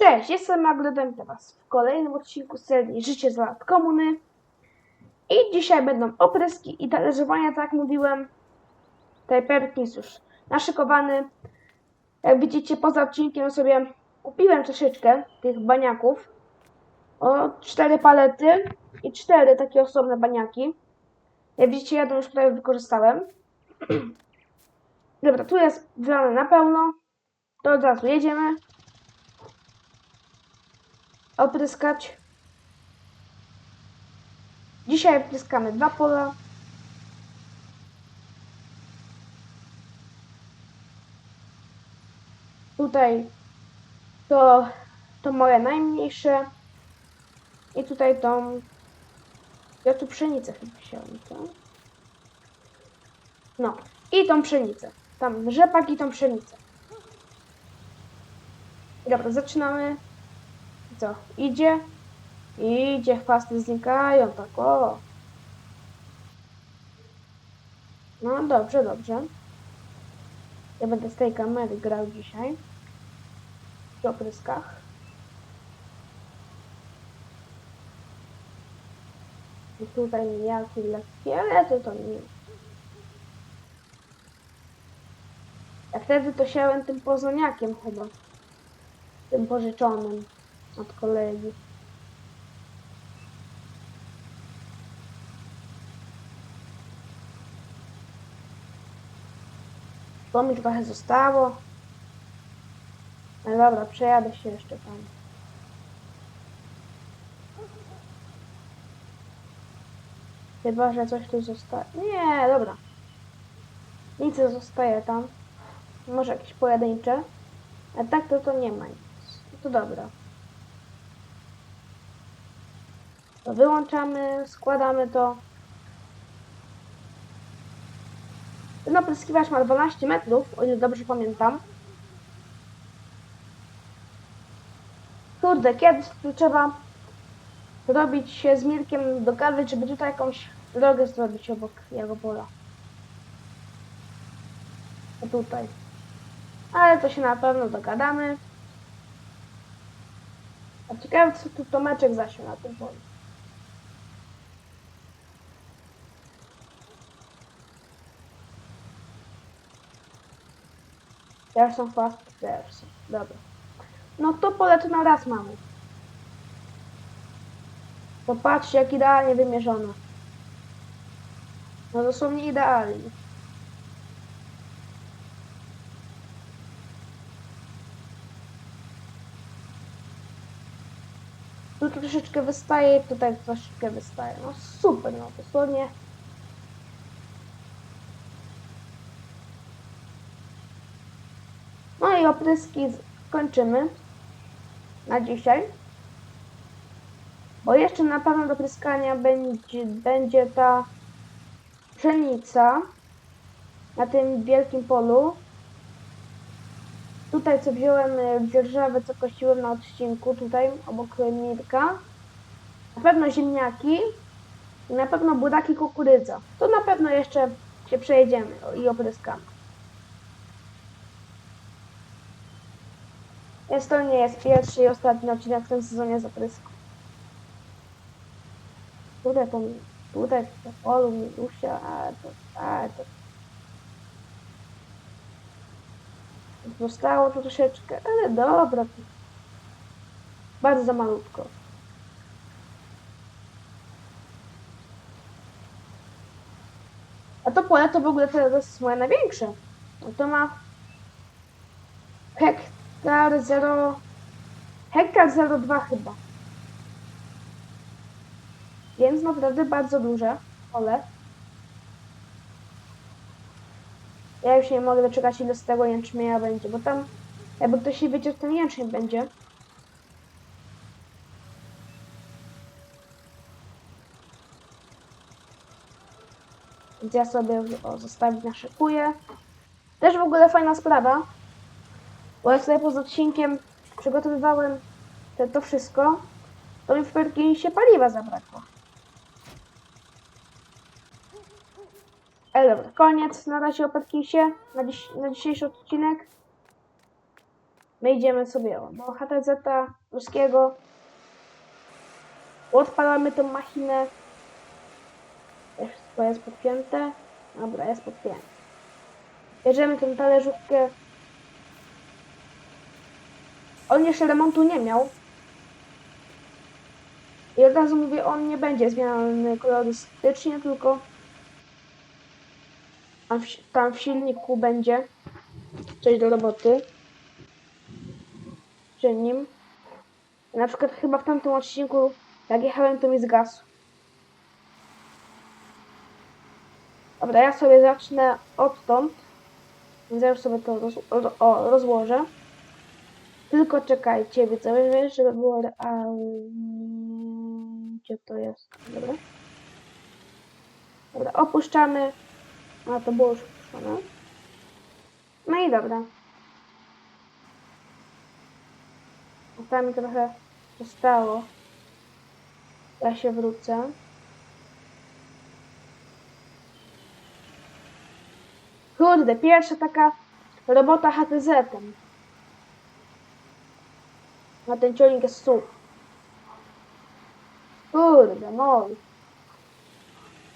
Cześć, jestem Magdalena teraz w kolejnym odcinku serii Życie z lat komuny. I dzisiaj będą opryski i talerzowania, tak jak mówiłem. Tutaj Perkins już naszykowany. Jak widzicie, poza odcinkiem sobie kupiłem troszeczkę tych baniaków. O, cztery palety i cztery takie osobne baniaki. Jak widzicie, jedną już prawie wykorzystałem. Dobra, tu jest wlane na pełno. To od razu jedziemy opryskać. Dzisiaj opryskamy dwa pola. Tutaj to, to moje najmniejsze. I tutaj tą. Ja tu pszenicę chyba wziąłem, co? No. I tą pszenicę. Tam rzepak i tą pszenicę. Dobra, zaczynamy. Co? Idzie? Idzie, chwasty znikają, tak o. No dobrze, dobrze. Ja będę z tej kamery grał dzisiaj. W opryskach. I tutaj mijaki lekkie, ale to to nie. Ja wtedy to siałem tym poznaniakiem chyba. Tym pożyczonym od kolegi. To mi trochę zostało. No dobra, przejadę się jeszcze tam. Chyba, że coś tu zostaje. Nie, dobra. Nic nie zostaje tam. Może jakieś pojedyncze. A tak to to nie ma nic. To dobra. To wyłączamy, składamy to. Ten opryskiwacz ma 12 metrów, o ile dobrze pamiętam. Kurde, kiedyś tu trzeba zrobić się z Mirkiem do kawy, żeby tutaj jakąś drogę zrobić obok jego pola. O tutaj. Ale to się na pewno dogadamy. A ciekawe, co tu Tomeczek zasiął na tym polu. Są fast. Dobra. No to pole to na raz mamy. Popatrzcie, jak idealnie wymierzone. No dosłownie idealnie. Tu troszeczkę wystaje, tutaj troszeczkę wystaje. No super, no dosłownie. I opryski kończymy na dzisiaj. Bo jeszcze na pewno do pryskania będzie, będzie ta pszenica na tym wielkim polu. Tutaj co wziąłem e, dzierżawę, co kościłem na odcinku, tutaj obok Mirka. Na pewno ziemniaki i na pewno buraki kukurydza. To na pewno jeszcze się przejedziemy i opryskamy. Więc to nie jest pierwszy i ostatni odcinek w tym sezonie zaprysku. Tutaj to, tutaj to polu Milusia, a to, a to. Zostało tu troszeczkę, ale dobra. to Bardzo za malutko. A to pole to w ogóle to jest moje największe. To ma hektar 0 hektar 02 chyba. Więc naprawdę bardzo duże pole. Ja już nie mogę doczekać ile z tego jęczmienia będzie, bo tam jakby ktoś się wiedział, ten jęczmień będzie. Więc ja sobie o, zostawić naszykuję. Też w ogóle fajna sprawa, bo jak sobie poza odcinkiem przygotowywałem te, to wszystko, to mi w Perkinsie paliwa zabrakło. Ale dobra, koniec na razie o Perkinsie na, dziś, na dzisiejszy odcinek. My idziemy sobie do HTZ ruskiego. Odpalamy tą machinę. Wszystko jest podpięte. Dobra, jest podpięte. Bierzemy tę talerzówkę. On jeszcze remontu nie miał. I od razu mówię, on nie będzie zmieniany kolorystycznie, tylko tam w, tam w silniku będzie coś do roboty przy nim. Na przykład chyba w tamtym odcinku, jak jechałem, to mi zgasł. Dobra, ja sobie zacznę odtąd. Już sobie to roz, ro, o, rozłożę. Tylko czekajcie, widzowie, żeby było realnie... Gdzie to jest? Dobra. Dobra, opuszczamy. A, to było już opuszczone. No i dobra. Tam trochę zostało. Ja się wrócę. Kurde, pierwsza taka robota HTZ-em. Na ten ciągnik jest such. Kurde, no.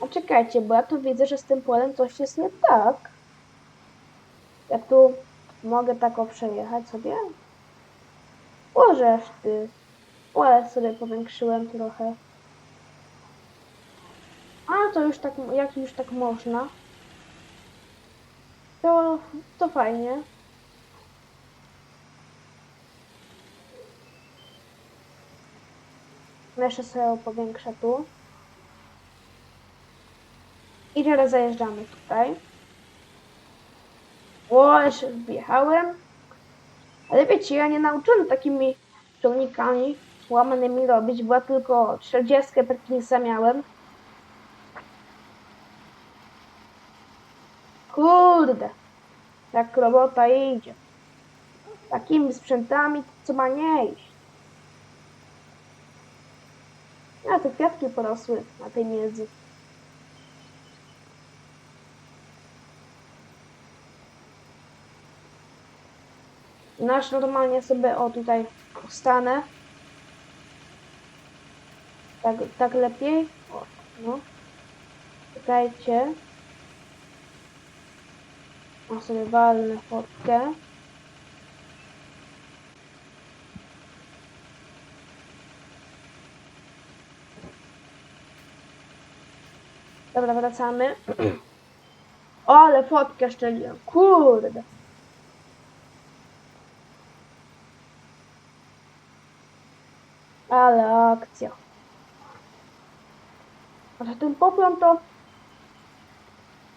A czekajcie, bo ja tu widzę, że z tym polem coś jest nie tak. Ja tu mogę tak przejechać sobie. Łożesz ty. Sobie powiększyłem trochę. A to już tak, jak już tak można. To, to fajnie. Jeszcze sobie powiększę tu. I teraz zajeżdżamy tutaj. O, jeszcze wjechałem. Ale wiecie, ja nie nauczyłem takimi ciągnikami łamanymi robić, bo ja tylko 40 Perkinsa miałem. Kurde, jak robota idzie. Takimi sprzętami, co ma nie iść. A te kwiatki porosły na tej miedzy. Nasz normalnie sobie o tutaj stanę. Tak, tak lepiej. O, no. Czekajcie. O sobie walnę fotkę. Dobra, wracamy. O, ale fotkę szczeliłem. Kurde. Ale akcja. Ale ten poplon to...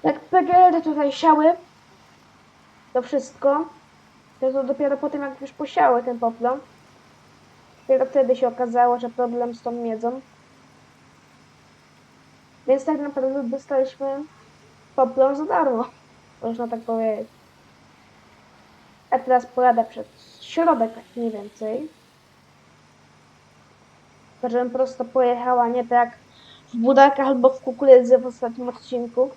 Jak PGR tutaj siały, to wszystko, to, to dopiero po tym, jak już posiały ten poplon, dopiero wtedy się okazało, że problem z tą miedzą. Więc tak naprawdę dostaliśmy poplon za darmo, można tak powiedzieć. A teraz pojadę przed środek, tak mniej więcej. Żebym prosto pojechała, nie tak w budakach albo w kukurydzy w ostatnim odcinku.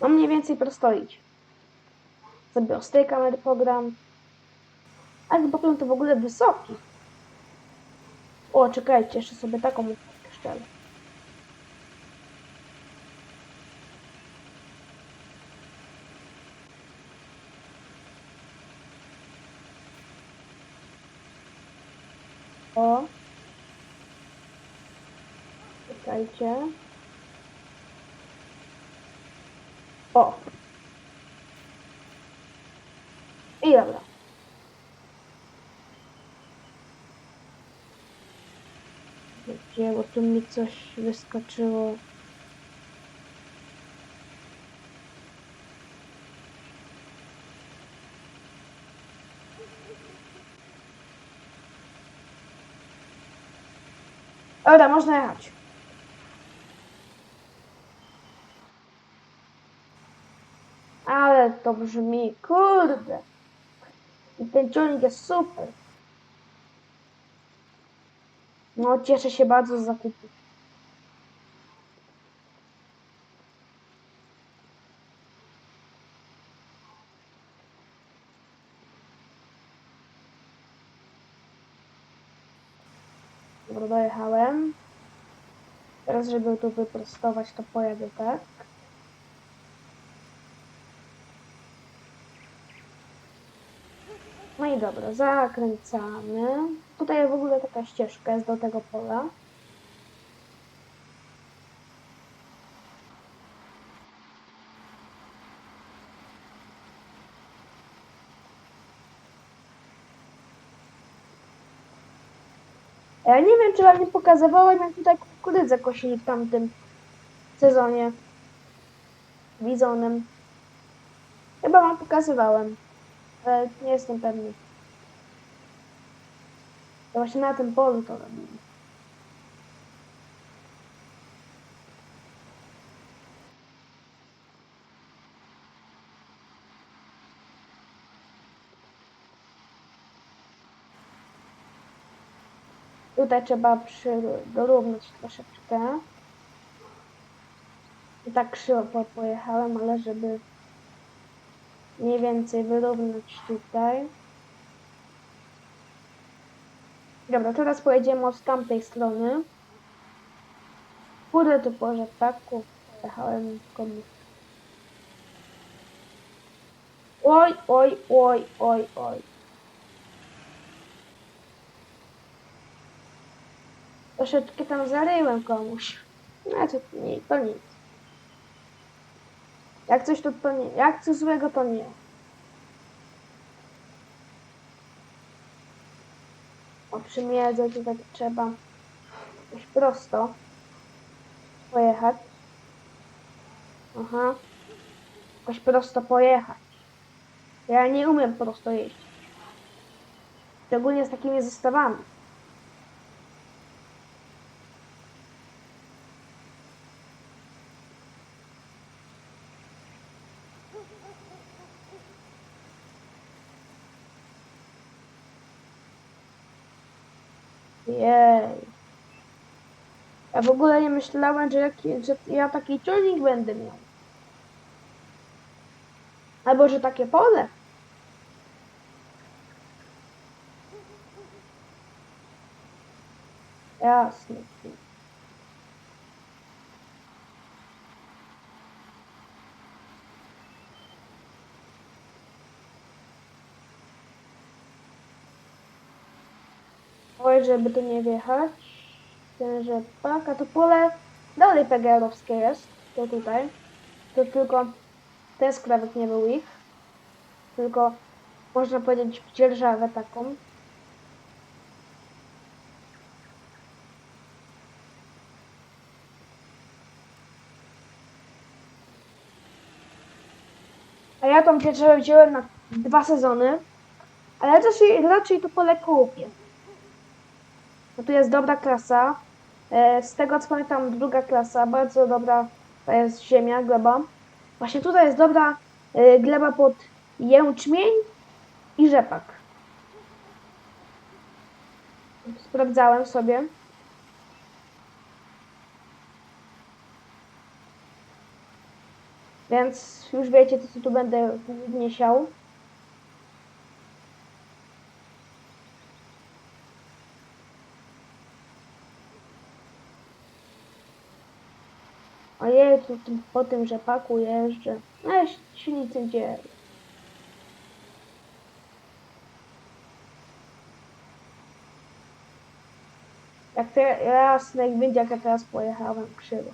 No mniej więcej prosto idź. Sobie z tej kamery program. Ale pogląd to w ogóle wysoki. O, czekajcie, jeszcze sobie taką szczelę. O. Czekajcie. O. I dobra. Gdzie, bo tu mi coś wyskoczyło. Dobra, można jechać. Ale to brzmi, kurde. I ten ciągnik jest super. No, cieszę się bardzo z zakupu. Dobra, dojechałem. Teraz, żeby tu wyprostować, to pojadę tak. No i dobra, zakręcamy. Tutaj w ogóle taka ścieżka jest do tego pola. Ja nie wiem, czy wam nie pokazywałem, jak tutaj kukurydzę kosili w tamtym sezonie. Bizonem. Chyba wam pokazywałem, ale nie jestem pewny. To właśnie na tym polu to robimy. Tutaj trzeba przy, dorównać troszeczkę. I tak krzywo po, pojechałem, ale żeby mniej więcej wyrównać tutaj. Dobra, teraz pojedziemy od tamtej strony. Pójdę tu po rzepaku. Pojechałem komuś. Oj, oj, oj, oj, oj. Troszeczkę tam zaryłem komuś. No to nie, to nic. Jak coś to, to nie. Jak coś złego to nie. To tak trzeba jakoś prosto pojechać. Aha. Jakoś prosto pojechać. Ja nie umiem prosto jeździć. Szczególnie z takimi zestawami. Ja w ogóle nie myślałem, że, że ja taki ciągnik będę miał. Albo że takie pole. Jasne. Oj, żeby tu nie wjechać. Ten rzepak, a to pole dalej PGR-owskie jest. To tutaj. To tylko ten skrawek nie był ich. Tylko można powiedzieć dzierżawę taką. A ja tą dzierżawę wziąłem na dwa sezony. Ale raczej, raczej to pole kupię. No tu jest dobra klasa. E, Z tego co pamiętam, druga klasa, bardzo dobra to jest ziemia, gleba. Właśnie tutaj jest dobra e, gleba pod jęczmień i rzepak. Sprawdzałem sobie. Więc już wiecie, co tu będę głównie siał. Tu, tu po tym rzepaku jeżdżę. No, się nic nie dzieje. Jak te, jasne, jak będzie, jak ja teraz pojechałem krzywo.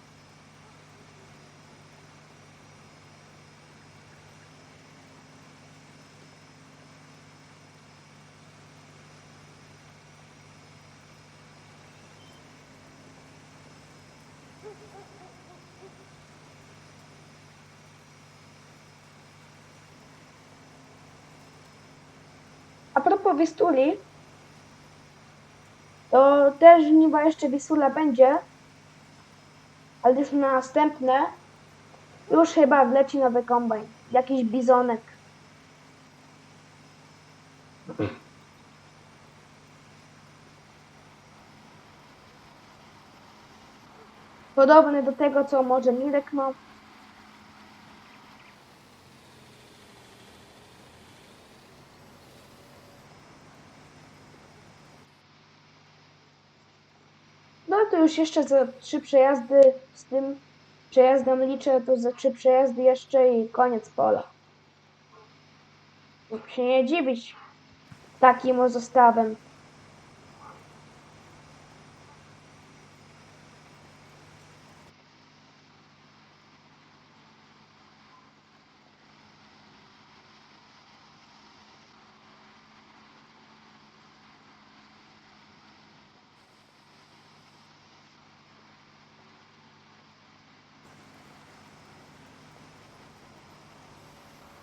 A propos Wistuli, to też niba jeszcze Wisula będzie, ale już na następne już chyba wleci nowy kombajn. Jakiś bizonek. Podobny do tego, co może Mirek ma. To już jeszcze za trzy przejazdy z tym przejazdem liczę, to za trzy przejazdy jeszcze i koniec pola. Mógł się nie dziwić takim zestawem.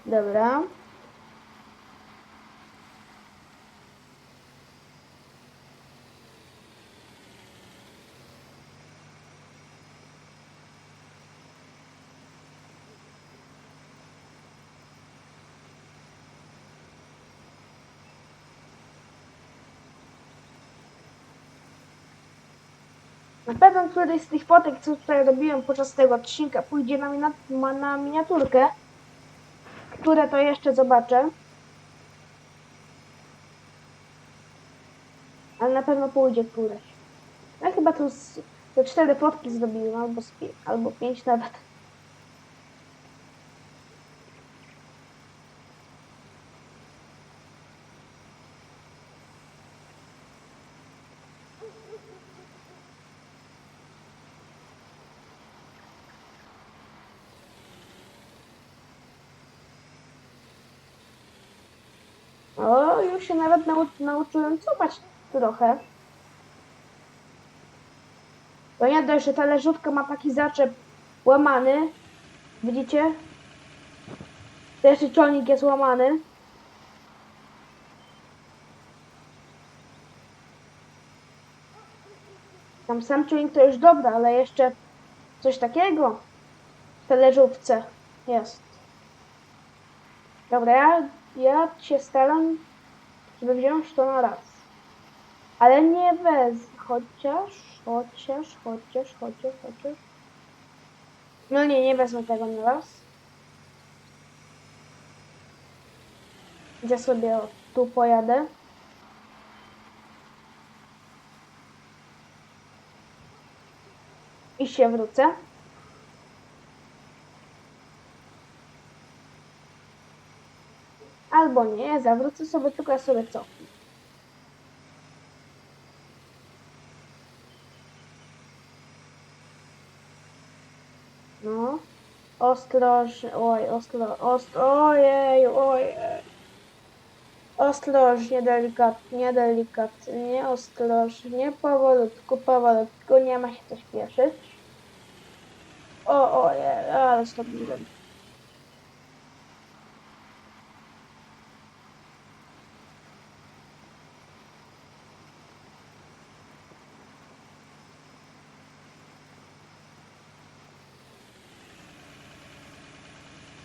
Dobra. Na pewno któryś z tych fotek, co tutaj robiłem podczas tego odcinka, pójdzie na, ma- na miniaturkę, które to jeszcze zobaczę. Ale na pewno pójdzie któreś. Ja chyba tu z, te cztery fotki zrobiłem, albo, albo pięć nawet. O, już się nawet nau nauczyłem cofać trochę. Bo nie dość, że ta leżówka ma taki zaczep łamany. Widzicie? Jeszcze ciągnik jest łamany. Tam sam ciągnik to już dobra, ale jeszcze coś takiego w tej leżówce jest. Dobra, ja, ja się staram, żeby wziąć to na raz. Ale nie wez, chociaż, chociaż, chociaż, chociaż, chociaż. No nie, nie wezmę tego na raz. Gdzie sobie tu pojadę. I się wrócę. Albo nie, zawrócę sobie, tylko ja sobie cofnę. No. Ostrożnie, oj, ostro, ostro, ojej, ojej. Ostrożnie, delikatnie, delikatnie, ostrożnie, powolutku, powolutku, nie ma się co śpieszyć. O, ojej, ale zrobiłem.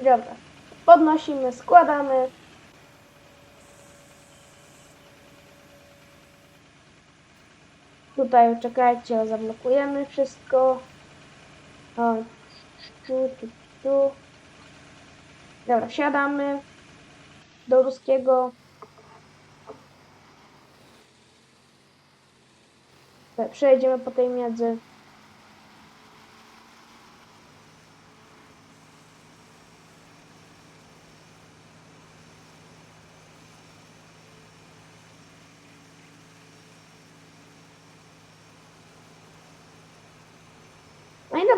Dobra. Podnosimy, składamy. Tutaj czekajcie, zablokujemy wszystko. O, tu, tu, tu. Dobra, wsiadamy do ruskiego. Dobra, Przejedziemy po tej miedzy.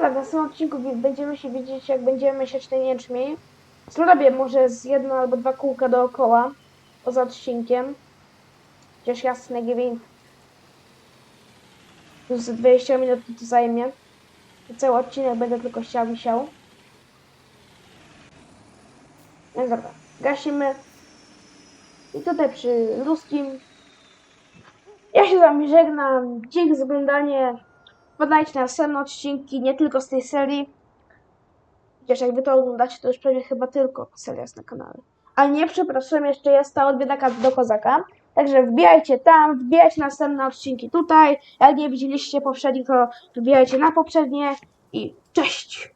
Dobra, w następnym odcinku będziemy się widzieć, jak będziemy siać ten jęczmień. Zrobię może z jedno albo dwa kółka dookoła, poza odcinkiem. Chociaż jasne, Giving. Z 20 minut to zajmie. Cały odcinek będę tylko siał i. No dobra, gasimy. I tutaj przy ruskim. Ja się z wami żegnam. Dzięki za oglądanie. Wpadajcie na następne odcinki, nie tylko z tej serii. Chociaż jak wy to oglądacie, to już pewnie chyba tylko seria jest na kanale. A nie, przepraszam, jeszcze jest ta od do kozaka. Także wbijajcie tam, wbijajcie na następne odcinki tutaj. Jak nie widzieliście poprzednich, to wbijajcie na poprzednie. I cześć!